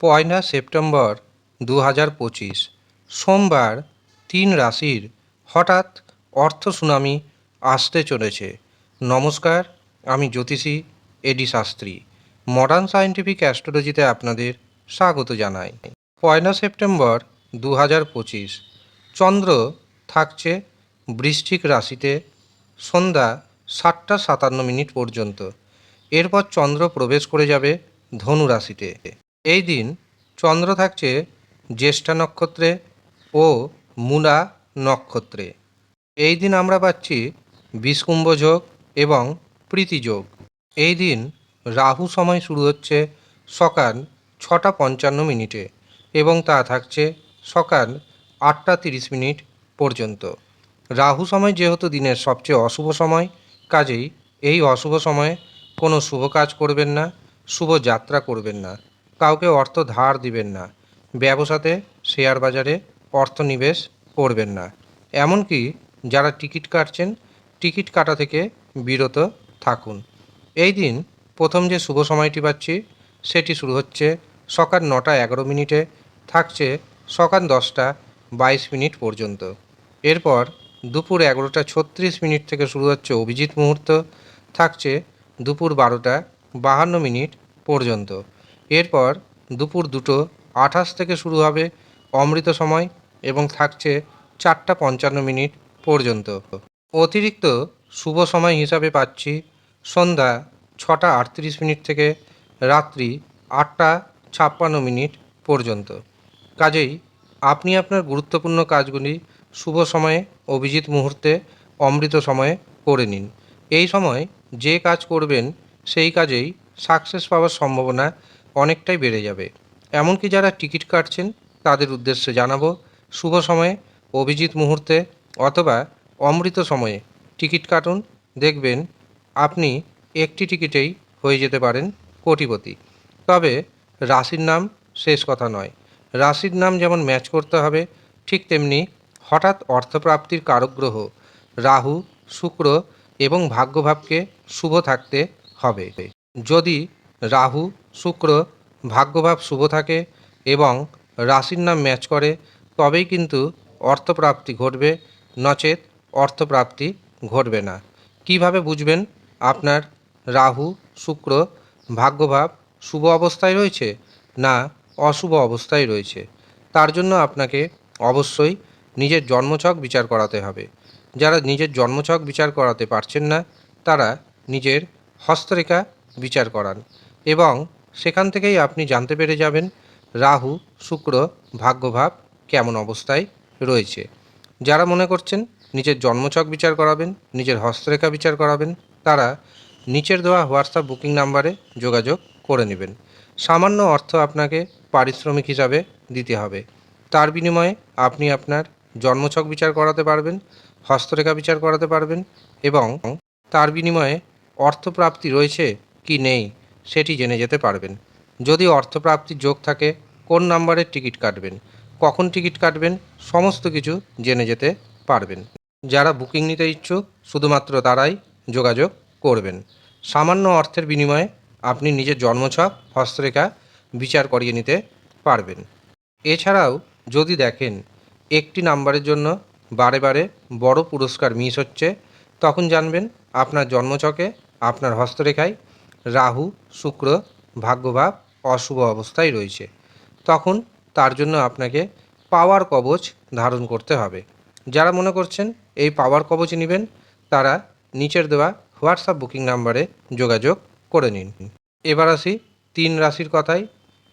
পয়লা September দু হাজার পঁচিশ, সোমবার তিন রাশির হঠাৎ অর্থ সুনামি আসতে চলেছে। নমস্কার, আমি জ্যোতিষী A D Shastri. Modern scientific অ্যাস্ট্রোলজিতে আপনাদের স্বাগত জানাই। পয়লা সেপ্টেম্বর দু হাজার পঁচিশ, চন্দ্র থাকছে বৃশ্চিক রাশিতে সন্ধ্যা সাতটা সাতান্ন মিনিট পর্যন্ত। এরপর চন্দ্র প্রবেশ করে যাবে ধনু রাশিতে। এই দিন চন্দ্র থাকছে জ্যেষ্ঠা নক্ষত্রে ও মূলা নক্ষত্রে। এই দিন আমরা পাচ্ছি বিষকুম্ভ যোগ এবং প্রীতি যোগ। এই দিন রাহু সময় শুরু হচ্ছে সকাল ছটা পঞ্চান্ন মিনিটে এবং তা থাকছে সকাল আটটা তিরিশ মিনিট পর্যন্ত। রাহু সময় যেহেতু দিনের সবচেয়ে অশুভ সময়, কাজেই এই অশুভ সময়ে কোনো শুভ কাজ করবেন না, শুভ যাত্রা করবেন না। কাউকে অর্থ ধার দিবেন না। ব্যবসাতে শেয়ার বাজারে অর্থ নিবেশ করবেন না। এমনকি যারা টিকিট কাটছেন, টিকিট কাটা থেকে বিরত থাকুন। এই দিন প্রথম যে শুভ সময়টি পাচ্ছি, সেটি শুরু হচ্ছে সকাল নটা এগারো মিনিটে, থাকছে সকাল দশটা বাইশ মিনিট পর্যন্ত। এরপর দুপুর এগারোটা ছত্রিশ মিনিট থেকে শুরু হচ্ছে অভিজিৎ মুহূর্ত, থাকছে দুপুর বারোটা বাহান্ন মিনিট পর্যন্ত। এরপর দুপুর দুটো আঠাশ থেকে শুরু হবে অমৃত সময় এবং থাকছে চারটা পঞ্চান্ন মিনিট পর্যন্ত। অতিরিক্ত শুভ সময় হিসাবে পাচ্ছি সন্ধ্যা ছটা আটত্রিশ মিনিট থেকে রাত্রি আটটা ছাপ্পান্ন মিনিট পর্যন্ত। কাজেই আপনি আপনার গুরুত্বপূর্ণ কাজগুলি শুভ সময়ে, অভিজিৎ মুহূর্তে, অমৃত সময়ে করে নিন। এই সময় যে কাজ করবেন, সেই কাজেই সাকসেস পাওয়ার সম্ভাবনা অনেকটাই বেড়ে যাবে। এমনকি যারা টিকিট কাটছেন, তাদের উদ্দেশ্যে জানাব, শুভ সময়ে, অভিজিৎ মুহূর্তে, অথবা অমৃত সময়ে টিকিট কাটুন। দেখবেন আপনি একটি টিকিটেই হয়ে যেতে পারেন কোটিপতি। তবে রাশির নাম শেষ কথা নয়। রাশির নাম যেমন ম্যাচ করতে হবে, ঠিক তেমনি হঠাৎ অর্থপ্রাপ্তির কারক গ্রহ, রাহু, শুক্র এবং ভাগ্যভাবকে শুভ থাকতে হবে। যদি রাহু শুক্র ভাগ্যভাব শুভ থাকে এবং রাশির নাম ম্যাচ করে, তবেই কিন্তু অর্থপ্রাপ্তি ঘটবে। নচেত অর্থপ্রাপ্তি ঘটবে না। কীভাবে বুঝবেন? আপনার রাহু, শুক্র ভাগ্যভাব শুভ অবস্থায় রয়েছে না অশুভ অবস্থায় রয়েছে? তার জন্য আপনাকে অবশ্যই নিজের জন্মছক বিচার করাতে হবে। যারা নিজের জন্মছক বিচার করাতে পারছেন না, তারা নিজের হস্তরেখা বিচার করান এবং সেখান থেকেই আপনি জানতে পেরে যাবেন রাহু, শুক্র, ভাগ্যভাব কেমন অবস্থায় রয়েছে। যারা মনে করছেন নিজের জন্মছক বিচার করাবেন, নিজের হস্তরেখা বিচার করাবেন, তারা নিচের দেওয়া হোয়াটসঅ্যাপ বুকিং নাম্বারে যোগাযোগ করে নেবেন। সামান্য অর্থ আপনাকে পারিশ্রমিক হিসাবে দিতে হবে। তার বিনিময়ে আপনি আপনার জন্মছক বিচার করাতে পারবেন, হস্তরেখা বিচার করাতে পারবেন এবং তার বিনিময়ে অর্থপ্রাপ্তি রয়েছে কি নেই সেটি জেনে যেতে পারবেন। যদি অর্থপ্রাপ্তির যোগ থাকে, কোন নাম্বারের টিকিট কাটবেন, কখন টিকিট কাটবেন, সমস্ত কিছু জেনে যেতে পারবেন। যারা বুকিং নিতে ইচ্ছুক, শুধুমাত্র তারাই যোগাযোগ করবেন। সামান্য অর্থের বিনিময়ে আপনি নিজের জন্মছক, হস্তরেখা বিচার করিয়ে নিতে পারবেন। এছাড়াও, যদি দেখেন একটি নাম্বারের জন্য বারে বারে বড় পুরস্কার মিস হচ্ছে, তখন জানবেন আপনার জন্মছকে, আপনার হস্তরেখায় রাহু, শুক্র, ভাগ্যভাব অশুভ অবস্থায় রয়েছে। তখন তার জন্য আপনাকে পাওয়ার কবচ ধারণ করতে হবে। যারা মনে করছেন এই পাওয়ার কবচ নেবেন, তারা নিচের দেওয়া হোয়াটসঅ্যাপ বুকিং নাম্বারে যোগাযোগ করে নিন। এবার আসি তিন রাশির কথায়।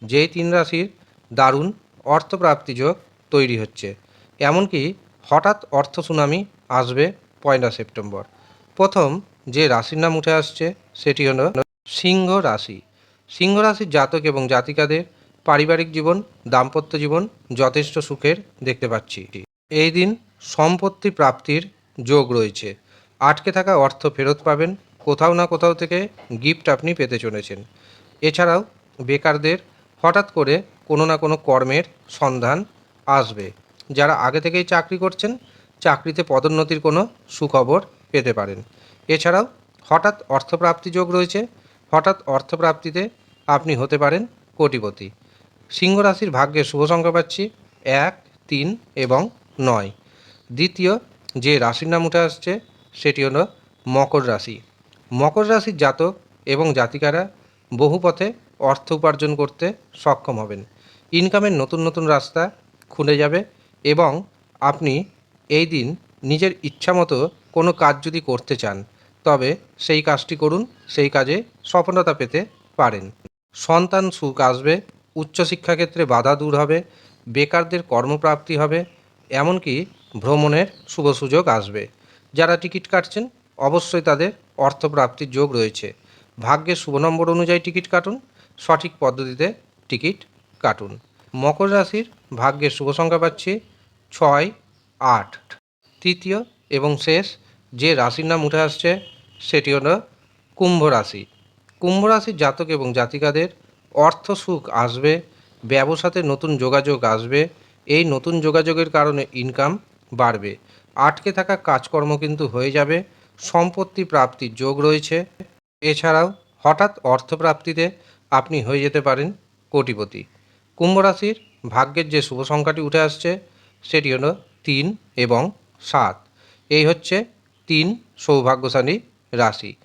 যেই তিন রাশির দারুণ অর্থপ্রাপ্তি যোগ তৈরি হচ্ছে। এমনকি হঠাৎ অর্থ সুনামি আসবে পয়লা সেপ্টেম্বর। প্রথম যে রাশির নাম উঠে আসছে, সেটি হলো সিংহ রাশি। সিংহ রাশির জাতক এবং জাতিকাদের পারিবারিক জীবন, দাম্পত্য জীবন, যথেষ্ট সুখের দেখতে পাচ্ছি। এই দিন সম্পত্তি প্রাপ্তির যোগ রয়েছে। আটকে থাকা অর্থ ফেরত পাবেন, কোথাও না কোথাও থেকে গিফট আপনি পেতে চলেছেন। এছাড়াও বেকারদের হঠাৎ করে কোনো না কোনো কর্মের সন্ধান আসবে। যারা আগে থেকেই চাকরি করছেন, চাকরিতে পদোন্নতির কোনো সুখবর পেতে পারেন। এছাড়াও হঠাৎ অর্থপ্রাপ্তি যোগ রয়েছে হঠাৎ অর্থপ্রাপ্তিতে আপনি হতে পারেন কোটিপতি। সিংহ রাশির ভাগ্যে শুভ সংখ্যা পাচ্ছি এক, তিন এবং নয়। দ্বিতীয় যে রাশির নাম উঠে আসছে, সেটি হলো মকর রাশি। মকর রাশির জাতক এবং জাতিকারা বহু পথে অর্থ উপার্জন করতে সক্ষম হবেন। ইনকামের নতুন নতুন রাস্তা খুলে যাবে এবং আপনি এই দিন নিজের ইচ্ছামতো কোনো কাজ যদি করতে চান তবে সেই কাজটি করুন, সেই কাজে সফলতা পেতে পারেন। সন্তান সুখ আসবে উচ্চশিক্ষাক্ষেত্রে বাধা দূর হবে, বেকারদের কর্মপ্রাপ্তি হবে, এমনকি ভ্রমণের শুভ সুযোগ আসবে। যারা টিকিট কাটছেন, অবশ্যই তাদের অর্থপ্রাপ্তির যোগ রয়েছে। ভাগ্যের শুভ নম্বর অনুযায়ী টিকিট কাটুন, সঠিক পদ্ধতিতে টিকিট কাটুন। মকর রাশির ভাগ্যের শুভ সংখ্যা পাচ্ছি ছয়, আট। তৃতীয় এবং শেষ যে রাশির নাম উঠে আসছে সেটি হলো কুম্ভ রাশি। কুম্ভ রাশির জাতক এবং জাতিকাদের অর্থ সুখ আসবে, ব্যবসাতে নতুন যোগাযোগ আসবে, এই নতুন যোগাযোগের কারণে ইনকাম বাড়বে। আটকে থাকা কাজকর্ম কিন্তু হয়ে যাবে, সম্পত্তি প্রাপ্তির যোগ রয়েছে। এছাড়াও হঠাৎ অর্থপ্রাপ্তিতে আপনি হয়ে যেতে পারেন কোটিপতি। কুম্ভ রাশির ভাগ্যের যে শুভ সংখ্যাটি উঠে আসছে, সেটি হলো তিন এবং সাত। এই হচ্ছে তিন সৌভাগ্যশালী রাশি।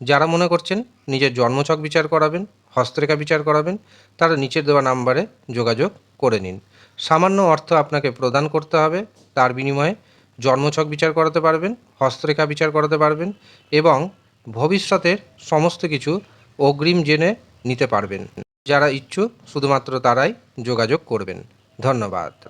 যারা মনে করছেন নিজের জন্মছক বিচার করাবেন, হস্তরেখা বিচার করাবেন, তারা নিচের দেওয়া নাম্বারে যোগাযোগ করে নিন। সামান্য অর্থ আপনাকে প্রদান করতে হবে, তার বিনিময়ে জন্মছক বিচার করাতে পারবেন, হস্তরেখা বিচার করাতে পারবেন এবং ভবিষ্যতের সমস্ত কিছু অগ্রিম জেনে নিতে পারবেন। যারা ইচ্ছুক, শুধুমাত্র তারাই যোগাযোগ করবেন। ধন্যবাদ।